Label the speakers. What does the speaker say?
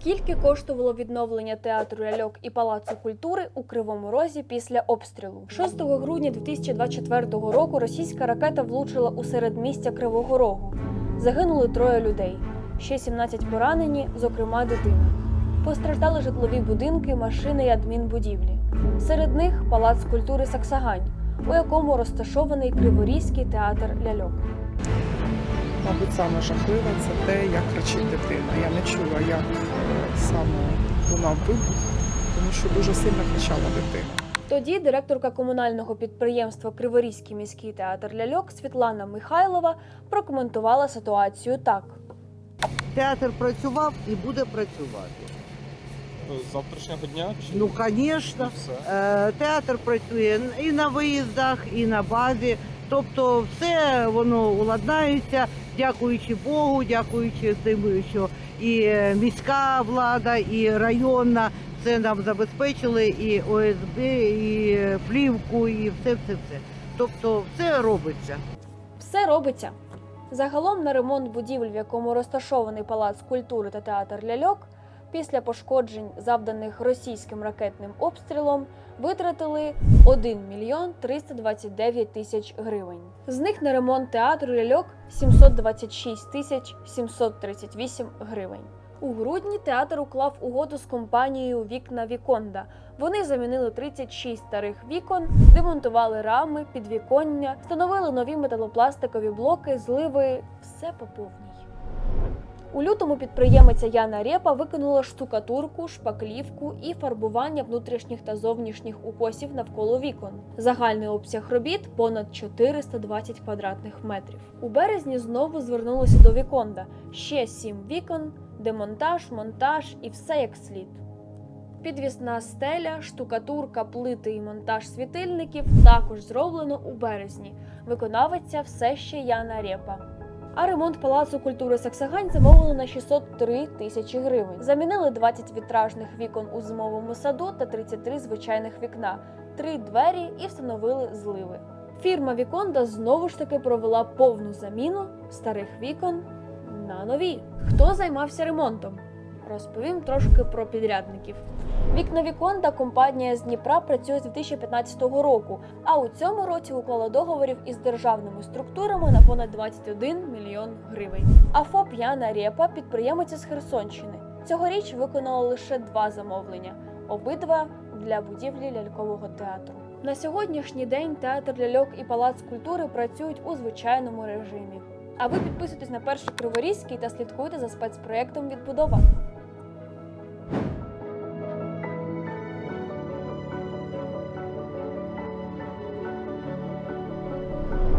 Speaker 1: Скільки коштувало відновлення театру ляльок і палацу культури у Кривому Розі після обстрілу? 6 грудня 2024 року російська ракета влучила у середмістя Кривого Рогу. Загинули троє людей, ще 17 поранені, зокрема дитина. Постраждали житлові будинки, машини і адмінбудівлі. Серед них палац культури Саксагань, у якому розташований Криворізький театр ляльок.
Speaker 2: Мабуть, саме жахливе це те, як кричить дитина. Я не чула, як е, саме лунав вибух, тому що дуже сильно кричала дитина.
Speaker 1: Тоді директорка комунального підприємства Криворізький міський театр ляльок Світлана Михайлова прокоментувала ситуацію так.
Speaker 3: Театр працював і буде працювати.
Speaker 4: З завтрашнього дня чи
Speaker 3: Ну, звісно, е, театр працює і на виїздах, і на базі. Тобто все воно уладнається, дякуючи Богу, дякуючи тим, що і е, міська влада, і районна це нам забезпечили, і ОСБ, і плівку, і все, все, все. Тобто все робиться.
Speaker 1: Все робиться. Загалом на ремонт будівель, в якому розташований палац культури та театр ляльок, після пошкоджень, завданих російським ракетним обстрілом, витратили 1 мільйон 329 тисяч гривень. З них на ремонт театру ляльок 726 тисяч 738 гривень. У грудні театр уклав угоду з компанією Вікна Віконда. Вони замінили 36 старих вікон, демонтували рами, підвіконня, встановили нові металопластикові блоки, зливи, все по повній. У лютому підприємиця Яна Рєпа виконала штукатурку, шпаклівку і фарбування внутрішніх та зовнішніх укосів навколо вікон. Загальний обсяг робіт понад 420 квадратних метрів. У березні знову звернулися до Віконда. Ще сім вікон, демонтаж, монтаж і все як слід. Підвісна стеля, штукатурка, плити і монтаж світильників також зроблено у березні. Виконавиця все ще Яна Рєпа. А ремонт палацу культури Саксагань замовили на 603 тисячі гривень. Замінили 20 вітражних вікон у зимовому саду та 33 звичайних вікна, три двері і встановили зливи. Фірма Віконда знову ж таки провела повну заміну старих вікон на нові. Хто займався ремонтом? Розповім трошки про підрядників. Вікна Віконда компанія з Дніпра працює з 2015 року, а у цьому році уклала договорів із державними структурами на понад 21 мільйон гривень. А ФОП Яна Рєпа підприємиця з Херсонщини. Цьогоріч виконала лише два замовлення, обидва для будівлі лялькового театру. На сьогоднішній день театр ляльок і палац культури працюють у звичайному режимі. А ви підписуйтесь на перший Криворізький та слідкуйте за спецпроєктом Відбудова.